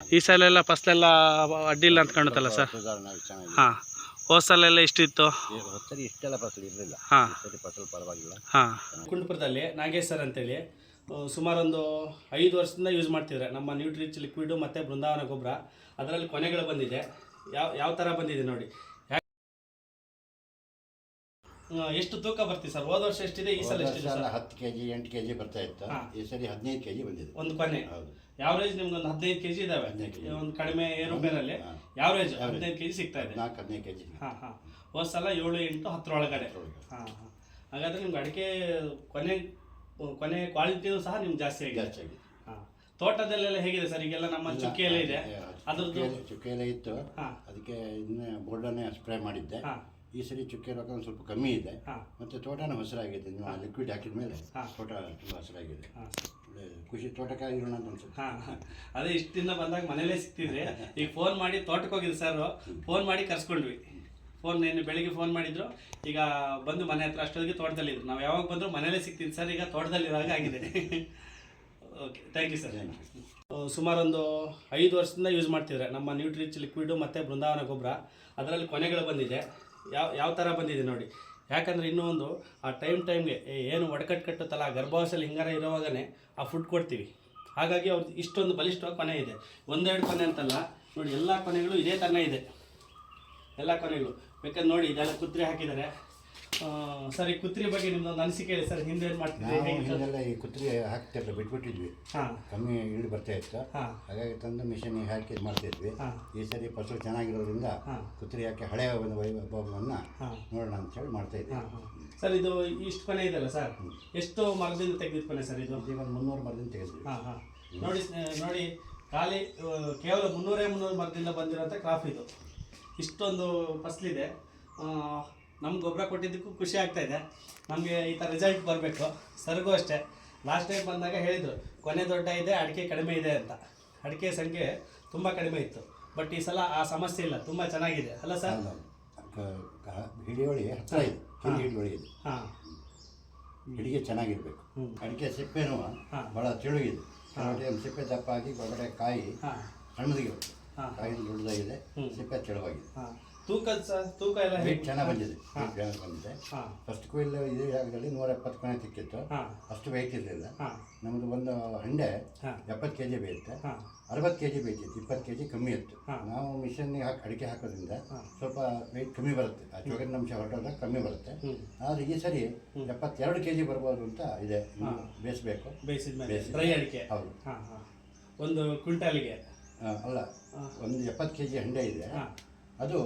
ಈ ಸಲ ಎಲ್ಲ ಫಸಲೆಲ್ಲ ಅಡ್ಡಿಲ್ಲ ಅಂತ ಕಾಣುತ್ತಲ್ಲ ಸರ್? ಹಾ. ಹೋದ ಸಲ ಈ ಹೊತ್ತಲ್ಲಿ ಇಷ್ಟೆಲ್ಲ ಫಸಲು ಇರಲಿಲ್ಲ ಹಾಂ ಸರಿ ಫಸಲು ಪರವಾಗಿಲ್ಲ ಅಂತೇಳಿ ಸುಮಾರೊಂದು ಐದು ವರ್ಷದಿಂದ ಯೂಸ್ ಮಾಡ್ತಿದ್ರೆ ನಮ್ಮ ನ್ಯೂಟ್ರಿಚ್ ಲಿಕ್ವಿಡು ಮತ್ತು ಬೃಂದಾವನ ಗೊಬ್ಬರ. ಅದರಲ್ಲಿ ಕೊನೆಗಳು ಬಂದಿದೆ. ಯಾವ ಯಾವ ಥರ ಬಂದಿದೆ ನೋಡಿ. ಎಷ್ಟು ತೂಕ ಬರ್ತೀವಿ ಸರ್? ಹೋದ ವರ್ಷ ಎಷ್ಟಿದೆ? ಈ ಸಲ ಎಷ್ಟು ಎಷ್ಟಿದೆ ಸರ್? ಹತ್ತು ಕೆಜಿ ಎಂಟು ಕೆಜಿ ಬರ್ತಾ ಇತ್ತು. ಹಾ. ಈ ಸರಿ ಹದಿನೈದು ಕೆ ಜಿ ಬಂದಿದೆ. ಒಂದು ಕೊನೆ. ಹೌದು. ಯಾವ್ರೇಜ್ ನಿಮ್ಗೆ ಒಂದು ಹದಿನೈದು ಕೆಜಿ ಇದಾವೆ. ಹದಿನೈದು kg. ಒಂದು ಕಡಿಮೆ ಏರುಪೇರಲ್ಲಿ ಹಾ. Average Average. ಹದಿನೈದು ಕೆಜಿ ಸಿಗ್ತಾ ಇದೆ. ನಾಲ್ಕು ಹದಿನೈದು ಕೆ ಜಿ ಹಾಂ ಹಾಂ. ಹೋದ ಸಲ ಏಳು ಎಂಟು ಹತ್ತರೊಳಗಡೆ ಹಾಂ ಹಾಂ. ಹಾಗಾದ್ರೆ ನಿಮ್ಗೆ ಅಡಿಕೆ ಕೊನೆ ಕೊನೆ ಕ್ವಾಲಿಟಿನೂ ಸಹ ನಿಮ್ಗೆ ಜಾಸ್ತಿ ಆಗಿದೆ. ಜಾಸ್ತಿ ಆಗಿದೆ. ಹಾಂ. ತೋಟದಲ್ಲೆಲ್ಲ ಹೇಗಿದೆ ಸರ್? ಈಗೆಲ್ಲ ನಮ್ಮ ಚುಕ್ಕಿಯಲ್ಲೇ ಇದೆ. ಅದ್ರದ್ದು ಚುಕ್ಕೆಲೆ- ಚುಕ್ಕೆಲೆ ಇತ್ತು. ಹಾಂ. ಅದಕ್ಕೆ ಇನ್ನೇ ಬೋರ್ಡನ್ನೇ ಸ್ಪ್ರೇ ಮಾಡಿದ್ದೆ. ಹಾಂ. ಈ ಸರಿ ಚುಕ್ಕೆ ರೋಗ ಒಂದು ಸ್ವಲ್ಪ ಕಮ್ಮಿ ಇದೆ. ಹಾಂ. ಮತ್ತೆ ತೋಟನೂ ಹಸಿರಾಗಿದೆ. ನೀವು ಲಿಕ್ವಿಡ್ ಹಾಕಿದ ಮೇಲೆ ಹಾ. ತೋಟ ತುಂಬ ಹಸಿರಾಗಿದೆ. ಖುಷಿ ತೋಟಕ್ಕಾಗಿ ಇರೋಣ ಅಂತ ಅನ್ಸುತ್ತೆ. ಹಾಂ ಅದೇ ಇಷ್ಟಿಂದ ದಿನ ಬಂದಾಗ ಮನೇಲೇ ಸಿಕ್ತಿದ್ರೆ ಈಗ ಫೋನ್ ಮಾಡಿ ತೋಟಕ್ಕೆ ಹೋಗಿದ್ದು ಸರ್ ಫೋನ್ ಮಾಡಿ ಕರ್ಸ್ಕೊಂಡ್ವಿ. ಫೋನ್ ನಿನ್ನೆ ಬೆಳಿಗ್ಗೆ ಫೋನ್ ಮಾಡಿದ್ರು. ಈಗ ಬಂದು ಮನೆ ಹತ್ರ ಅಷ್ಟೊತ್ತಿಗೆ ತೋಟದಲ್ಲಿದ್ರು ನಾವು ಯಾವಾಗ ಬಂದರೂ ಮನೇಲೇ ಸಿಗ್ತೀನಿ. ಸರ್ ಈಗ ತೋಟದಲ್ಲಿರುವಾಗ ಆಗಿದೆ. ಓಕೆ ಥ್ಯಾಂಕ್ ಯು ಸರ್ ಸುಮಾರೊಂದು ಐದು ವರ್ಷದಿಂದ ಯೂಸ್ ಮಾಡ್ತಿದ್ರೆ. ನಮ್ಮ ನ್ಯೂಟ್ರಿಚ್ ಲಿಕ್ವಿಡು ಮತ್ತು ಬೃಂದಾವನ ಗೊಬ್ಬರ. ಅದರಲ್ಲಿ ಕೊನೆಗಳು ಬಂದಿದೆ. ಯಾವ ಯಾವ ಥರ ಬಂದಿದೆ ನೋಡಿ. ಯಾಕಂದರೆ ಇನ್ನೂ ಒಂದು ಆ ಟೈಮ್ ಟೈಮ್ಗೆ ಏನು ಒಡಕಟ್ಟು ಕಟ್ಟುತ್ತಲ್ಲ, ಆ ಗರ್ಭಾವಸ್ಥೆಯಲ್ಲಿ ಹಿಂಗಾರ ಇರೋವಾಗನೇ ಆ ಫುಡ್ ಕೊಡ್ತೀವಿ. ಹಾಗಾಗಿ ಅವ್ರದ್ದು ಇಷ್ಟೊಂದು ಬಲಿಷ್ಠವಾಗಿ ಕೊನೆ ಇದೆ. ಒಂದೆರಡು ಕೊನೆ ಅಂತಲ್ಲ, ನೋಡಿ, ಎಲ್ಲ ಕೊನೆಗಳು ಇದೇ ಥರನೇ ಇದೆ. ಎಲ್ಲ ಕೊನೆಗಳು. ಬೇಕಾದ್ರೆ ನೋಡಿ, ಇದೆಲ್ಲ ಕುದ್ರೆ ಹಾಕಿದ್ದಾರೆ. ಸರ್ ಈ ಕುತ್ರಿ ಬಗ್ಗೆ ನಿಮ್ದೊಂದು ಅನಿಸಿಕೆ ಇದೆ ಸರ್ ಹಿಂದೆ ಏನು ಮಾಡ್ತಿದ್ರಿ? ನಾವು ಹೇಗೆ ಹಿಂದೆಲ್ಲ ಈ ಬಿಟ್ಬಿಟ್ಟಿದ್ವಿ. ಹಾಂ. ಕಮ್ಮಿ ಇಳಿ ಬರ್ತಾ ಇತ್ತು. ಹಾಂ. ಹಾಗಾಗಿ ತಂದು ಮಿಷನ್ ಹಾಕಿ ಮಾಡ್ತಾ ಮಾಡ್ತಿದ್ವಿ. ಹಾಂ. ಈ ಸರಿ ಫಸಲು ಚೆನ್ನಾಗಿರೋದ್ರಿಂದ ಹಾಂ. ಕುತ್ರಿ ಹಾಕಿ ಹಳೆಯ ಒಂದು ವೈಭವವನ್ನು ಹಾಂ. ನೋಡೋಣ ಅಂತ ಹೇಳಿ ಮಾಡ್ತಾ ಇದ್ವಿ. ಹಾಂ ಸರ್ ಇದು ಇಷ್ಟು ಕೊನೆ ಇದೆಯಲ್ಲ ಸರ್? ಎಷ್ಟು ಮರದಿಂದ ತೆಗೆದಿದ್ದು ಕೊನೆ ಸರ್ ಇದು? ಈಗ ಒಂದು ಮುನ್ನೂರು ಮರದಿಂದ ತೆಗೆದ್ವಿ. ಹಾಂ ಹಾಂ. ನೋಡಿ ಸ್ನೇ- ನೋಡಿ ಖಾಲಿ ಆ, ಕೇವಲ ಮುನ್ನೂರೇ ಮುನ್ನೂರು ಮರದಿಂದ ಬಂದಿರೋಂಥ ಕ್ರಾಫ್ ಇದು. ಇಷ್ಟೊಂದು ಫಸಲಿದೆ. ನಮ್ಗೆ ಗೊಬ್ಬರ ಕೊಟ್ಟಿದ್ದಕ್ಕೂ ಖುಷಿ ಆಗ್ತಾ ಇದೆ. ನಮಗೆ ಈ ಥರ ರಿಸಲ್ಟ್ ಬರಬೇಕು. ಸರ್ಗೂ ಅಷ್ಟೇ. ಲಾಸ್ಟ್ ಟೈಮ್ ಬಂದಾಗ ಹೇಳಿದರು ಕೊನೆ ದೊಡ್ಡ ಇದೆ ಅಡಿಕೆ ಕಡಿಮೆ ಇದೆ ಅಂತ. ಅಡಿಕೆ ಸಂಖ್ಯೆ ತುಂಬ ಕಡಿಮೆ ಇತ್ತು. ಬಟ್ ಈ ಸಲ ಆ ಸಮಸ್ಯೆ ಇಲ್ಲ. ತುಂಬ ಚೆನ್ನಾಗಿದೆ. ಅಲ್ಲ ಸರ್? ಹಿಡಿಯೋಳಿ ಹತ್ರ ಇದೆ. ಹಿಡಿಯೋಳಿ ಇದೆ. ಹಾಂ. ಹಿಡಿಗೆ ಚೆನ್ನಾಗಿರ್ಬೇಕು. ಅಡಿಕೆ ಸಿಪ್ಪೆನೂ ಹಾಂ. ಭಾಳ ತೆಳುಗಿದೆ. ಟೈಮ್ ಸಿಪ್ಪೆ ದಪ್ಪ ಹಾಕಿ ಒಳಗಡೆ ಕಾಯಿ ಹಾಂ. ಕಾಯಿ ದೊಡ್ಡದಾಗಿದೆ. ಸಿಪ್ಪೆ ತೆಳುವಾಗಿದೆ. ಹಾಂ ಸಹ ತೂಕ ಎಲ್ಲ ವೆಯ್ಟ್ ಚೆನ್ನಾಗಿ ಬಂದಿದೆ. ಹಾ. ಚೆನ್ನಾಗಿ ಬಂದಿದೆ. ಹಾಂ. ಫಸ್ಟ್ ಕೊಯ್ಲ್ ಇದೇ ಜಾಗದಲ್ಲಿ ನೂರ ಎಪ್ಪತ್ತು ಕೊನೆ ಸಿಕ್ಕಿತ್ತು ಹಾಂ. ಅಷ್ಟು ವೆಯ್ಟ್ ಇರಲಿಲ್ಲ. ಹಾಂ. ನಮ್ಮದು ಒಂದು ಹಂಡೆ ಹಾಂ. ಎಪ್ಪತ್ತು ಕೆ ಜಿ ಬೇಯುತ್ತೆ. ಹಾಂ. ಅರವತ್ತು ಕೆ ಜಿ ಬೇಯ್ತಿತ್ತು ಇಪ್ಪತ್ತು ಕೆ ಜಿ ಕಮ್ಮಿ ಇತ್ತು. ಹಾ. ನಾವು ಮಿಷನ್ಗೆ ಹಾಕಿ ಅಡಿಕೆ ಹಾಕೋದ್ರಿಂದ ಹಾ. ಸ್ವಲ್ಪ ವೆಯ್ಟ್ ಕಮ್ಮಿ ಬರುತ್ತೆ. ಆ ಅಂಶ ಹೊರಟೋದಾಗ ಕಮ್ಮಿ ಬರುತ್ತೆ. ಆದ್ರೆ ಆದರೆ ಈ ಸರಿ ಎಪ್ಪತ್ತೆರಡು ಕೆ ಜಿ ಬರ್ಬೋದು ಅಂತ ಇದೆ. ಇನ್ನು ಹಾ. ಬೇಯಿಸ್ಬೇಕು. ಬೇಯಿಸಿದ ಮೇಲೆ ಬೇಯಿಸಿದ ಡ್ರೈ ಅಡಿಕೆ. ಹೌದು. ಹಾಂ ಹಾಂ. ಒಂದು ಕ್ವಿಂಟಾಲಿಗೆ? ಆ, ಅಲ್ಲ. ಒಂದು ಎಪ್ಪತ್ತು ಕೆ ಜಿ ಹಂಡೆ ಇದೆ. ಹಾಂ. ಅದು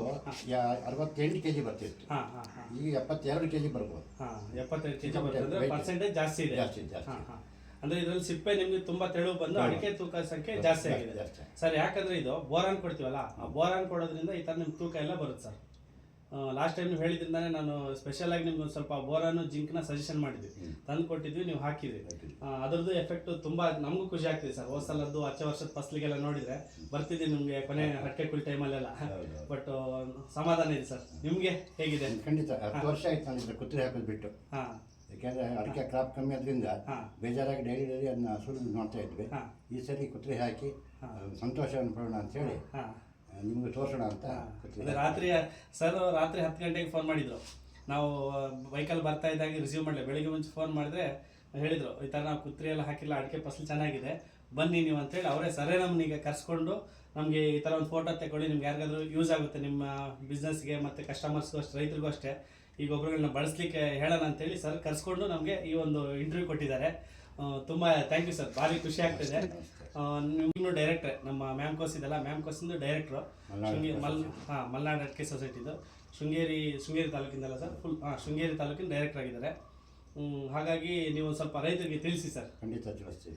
ಅರವತ್ತೆಂಟು ಕೆ ಜಿ ಬರ್ತಿತ್ತು. ಹಾಂ ಹಾಂ ಹಾಂ. ಈಗ ಎಪ್ಪತ್ತೆರಡು ಕೆ ಜಿ ಬರ್ಬೋದು. ಹಾಂ ಎಪ್ಪತ್ತೈದು ಕೆ ಜಿ ಎಪ್ಪತ್ತೈದು ಬರ್ತದೆ ಪರ್ಸೆಂಟೇಜ್ ಜಾಸ್ತಿ ಇದೆ. ಜಾಸ್ತಿ ಜಾಸ್ತಿ ಹಾಂ ಹಾಂ. ಅಂದರೆ ಇದರಲ್ಲಿ ಸಿಪ್ಪೆ ನಿಮ್ಗೆ ತುಂಬಾ ತೆಳು ಬಂದು. ಅಡಿಕೆ ತೂಕ ಸಂಖ್ಯೆ ಜಾಸ್ತಿ ಆಗಿದೆ. ಸರ್ ಯಾಕಂದ್ರೆ ಇದು ಬೋರಾನ್ ಕೊಡ್ತೀವಲ್ಲ ಆ ಬೋರಾನ್ ಕೊಡೋದ್ರಿಂದ ಈ ತರ ನಿಮ್ ತೂಕ ಎಲ್ಲ ಬರುತ್ತೆ ಸರ್. ಲಾಸ್ಟ್ ಟೈಮ್ ನೀವು ಹೇಳಿದ್ರಿಂದಾನೆ ನಾನು ಸ್ಪೆಷಲ್ ಆಗಿ ನಿಮ್ಗೆ ಒಂದು ಸ್ವಲ್ಪ ಬೋರಾನು ಜಿಂಕ್ನ ಸಜೆಷನ್ ಮಾಡಿದ್ವಿ. ತಂದು ಕೊಟ್ಟಿದ್ವಿ ನೀವು ಹಾಕಿದ್ರಿ. ಅದ್ರದ್ದು ಎಫೆಕ್ಟ್ ತುಂಬಾ ನಮಗೂ ಖುಷಿ ಆಗ್ತಿದೆ ಸರ್. ಹೋದ ಸಲದ್ದು ಹಚ್ಚ ವರ್ಷದ ಫಸ್ಲಿಗೆಲ್ಲ ನೋಡಿದ್ರೆ ಬರ್ತಿದ್ದೀನಿ ನಿಮಗೆ ಕೊನೆ ಹರಕೆ ಕುಲ್ ಟೈಮಲ್ಲೆಲ್ಲ. ಬಟ್ ಸಮಾಧಾನ ಇದೆ ಸರ್. ನಿಮಗೆ ಹೇಗಿದೆ? ಖಂಡಿತ. ಹತ್ತು ವರ್ಷ ಆಯ್ತು ನಾನು ಕುತ್ತಿಗೆ ಹಾಕೋದು ಬಿಟ್ಟು. ಹಾಂ. ಯಾಕೆಂದ್ರೆ ಅಡಿಕೆ ಕ್ರಾಪ್ ಕಮ್ಮಿ ಆದ್ರಿಂದ ಹಾಂ. ಬೇಜಾರಾಗಿ ಡೈಲಿ ಡೈಲಿ ಅದನ್ನ ಸುಲಿದು ನೋಡ್ತಾ ಇದ್ವಿ. ಹಾಂ. ಈ ಸರಿ ಕುತ್ತಿಗೆ ಹಾಕಿ ಸಂತೋಷವನ್ನು ಪಡೋಣ ಅಂತ ಹೇಳಿ ಹಾಂ. ನಿಮ್ಗೆ ತೋರಿಸೋಣ ಅಂತ ರಾತ್ರಿ ಸರ್ ರಾತ್ರಿ ಹತ್ತು ಗಂಟೆಗೆ ಫೋನ್ ಮಾಡಿದ್ರು. ನಾವು ವೆಹಿಕಲ್ ಬರ್ತಾ ಇದ್ದಾಗ ರಿಸೀವ್ ಮಾಡಲಿ ಬೆಳಿಗ್ಗೆ ಮುಂಚೆ ಫೋನ್ ಮಾಡಿದ್ರೆ ಹೇಳಿದ್ರು ಈ ಥರ ನಾವು ಕುತ್ರಿ ಎಲ್ಲ ಹಾಕಿಲ್ಲ ಅಡಿಕೆ ಫಸಲು ಚೆನ್ನಾಗಿದೆ. ಬನ್ನಿ ನೀವು ಅಂತೇಳಿ ಅವರೇ ಸರೇ ನಮ್ಮನೀಗ ಕರ್ಸ್ಕೊಂಡು ನಮಗೆ ಈ ಥರ ಒಂದು ಫೋಟೋ ತಗೊಳ್ಳಿ ನಿಮ್ಗೆ ಯಾರಿಗಾದ್ರೂ ಯೂಸ್ ಆಗುತ್ತೆ ನಿಮ್ಮ ಬಿಸ್ನೆಸ್ಗೆ ಮತ್ತು ಕಸ್ಟಮರ್ಸ್ಗೂ ಅಷ್ಟೇ ರೈತರಿಗೂ ಅಷ್ಟೇ. ಈ ಗೊಬ್ಬರಗಳನ್ನ ಬಳಸಲಿಕ್ಕೆ ಹೇಳೋಣ ಅಂತೇಳಿ ಸರ್ ಕರ್ಸ್ಕೊಂಡು ನಮಗೆ ಈ ಒಂದು ಇಂಟರ್ವ್ಯೂ ಕೊಟ್ಟಿದ್ದಾರೆ. ತುಂಬ ಥ್ಯಾಂಕ್ ಯು ಸರ್ ಭಾರಿ ಖುಷಿ ಆಗ್ತಿದೆ. ನಿಮ್ಮನ್ನು ಡೈರೆಕ್ಟ್ರೆ ನಮ್ಮ ಮ್ಯಾಮ್ ಕೋಸ್ ಇದೆಲ್ಲ ಮ್ಯಾಮ್ಕೋಸಿಂದು ಡೈರೆಕ್ಟ್ರು ಮಲ್ನಾಡ್ ಶೃಂಗೇರಿ ಮಲ್ ಹಾಂ ಮಲ್ನಾಡ್ ಇದು. ಸೊಸೈಟಿದು ಶೃಂಗೇರಿ ಶೃಂಗೇರಿ ತಾಲೂಕಿಂದಲ್ಲ ಸರ್ ಫುಲ್ ಹಾಂ ಶೃಂಗೇರಿ ತಾಲೂಕಿನ ಡೈರೆಕ್ಟರ್ ಆಗಿದ್ದಾರೆ. ಹಾಗಾಗಿ ನೀವು ಒಂದು ಸ್ವಲ್ಪ ರೈತರಿಗೆ ತಿಳಿಸಿ ಸರ್ ಖಂಡಿತ ತಿಳಿಸ್ತೀವಿ.